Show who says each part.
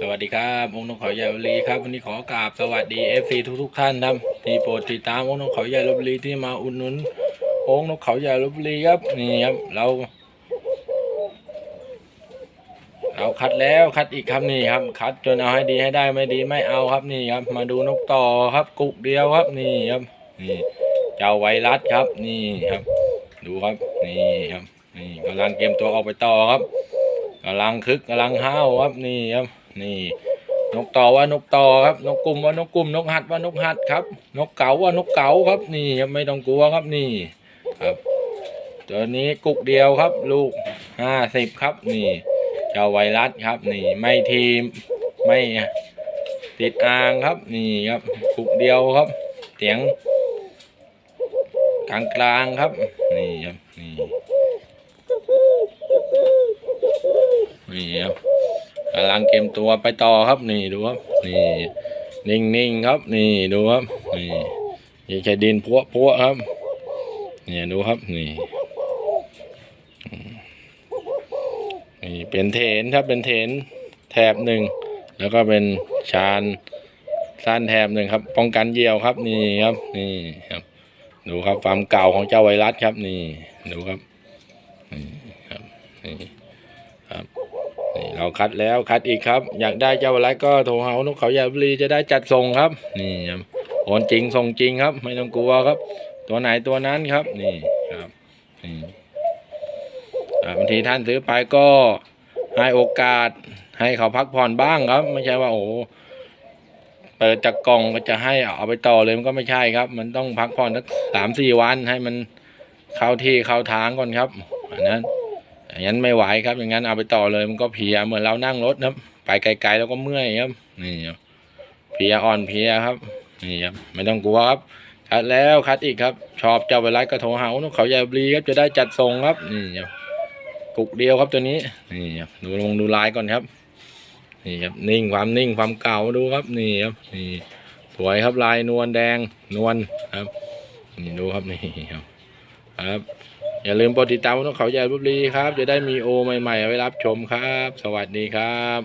Speaker 1: สวัสดีครับองค์นกเขาใหญ่ลบุรีครับวันนี้ขอกราบสวัสดีเอฟซีทุกๆท่านครับที่โปรดติดตามองค์นกเขาใหญ่ลบุรีที่มาอุดหนุนองค์นกเขาใหญ่ลบุรีครับนี่ครับเรา เราคัดแล้วคัดอีกครับนี่ครับ คัดจนเอาให้ดีให้ได้ไม่ดีไม่เอาครับนี่ครับ มาดูนกต่อครับกุกเดียวครับนี่ครับนี่เจ้าไวรัสครับนี่ครับ ดูครับนี่ครับนี่กำลังเตรียมตัวออกไปต่อครับกำลังคึกกำลังห้าวครับนี่ครับ นี่ นกต่อว่านกต่อครับ นกกลุ่มว่านกกลุ่มนกหัดว่านกหัดครับ นกเก๋าว่านกเก๋าครับ นี่ครับไม่ต้องกลัวครับนี่ครับตัวนี้กุกเดียวครับ ลูกห้าสิบครับ นี่เจ้าไวรัสครับ นี่ไม่ทีมไม่ติดอ่างครับ นี่ครับกุกเดียวครับเสียงกลางกลางๆครับ นี่ครับนี่นี่ครับ กำลังเกมตัวไปต่อครับนี่ดูครับนี่นิ่งๆครับนี่ดูครับนี่อย่าใช้ดินพัวพัวครับนี่ดูครับนี่นี่เป็นเถนครับเป็นเถนแถบหนึ่งแล้วก็เป็นชานสั้นแถบหนึ่งครับ ป้องกันเยี่ยวครับนี่ครับนี่ครับ ดูครับความเก่าของเจ้าไวรัสครับนี่ดูครับนี่ครับนี่ครับ เราคัดแล้วคัดอีกครับ อยากได้เจ้าอะไรก็โทรหานกเขาใหญ่บุรีจะได้จัดส่งครับ นี่ครับโอนจริงส่งจริงครับ ไม่ต้องกลัวครับ ตัวไหนตัวนั้นครับ นี่ครับนี่บางทีท่านซื้อไปก็ให้โอกาสให้เขาพักผ่อนบ้างครับ ไม่ใช่ว่าโอ้เปิดจากกล่องก็จะให้เอาไปต่อเลยมันก็ไม่ใช่ครับ มันต้องพักผ่อนสักสามสี่วันให้มันเข้าที่เข้าทางก่อนครับอันนั้น อย่างนั้นไม่ไหวครับ อย่างนั้นเอาไปต่อเลยมันก็เพียเหมือนเรานั่งรถนะครับ ไปไกลๆแล้วก็เมื่อยครับ นี่ครับเพียอ่อนเพียครับ นี่ครับ ไม่ต้องกลัวครับ คัดแล้วคัดอีกครับ ชอบเจ้าเวลาก็โทรหาวนกเขาใหญ่บรีครับ จะได้จัดส่งครับ นี่ครับกุกเดียวครับตัวนี้ นี่ครับ ดูลงดูลายก่อนครับ นี่ครับ นิ่งความนิ่งความเก่าดูครับ นี่ครับ นี่ สวยครับลายนวลแดงนวลครับ นี่ดูครับนี่ครับ ครับ อย่าลืมกดติดตามนกเขาใหญ่บุรีครับ จะได้มีโอใหม่ๆไว้รับชมครับ สวัสดีครับ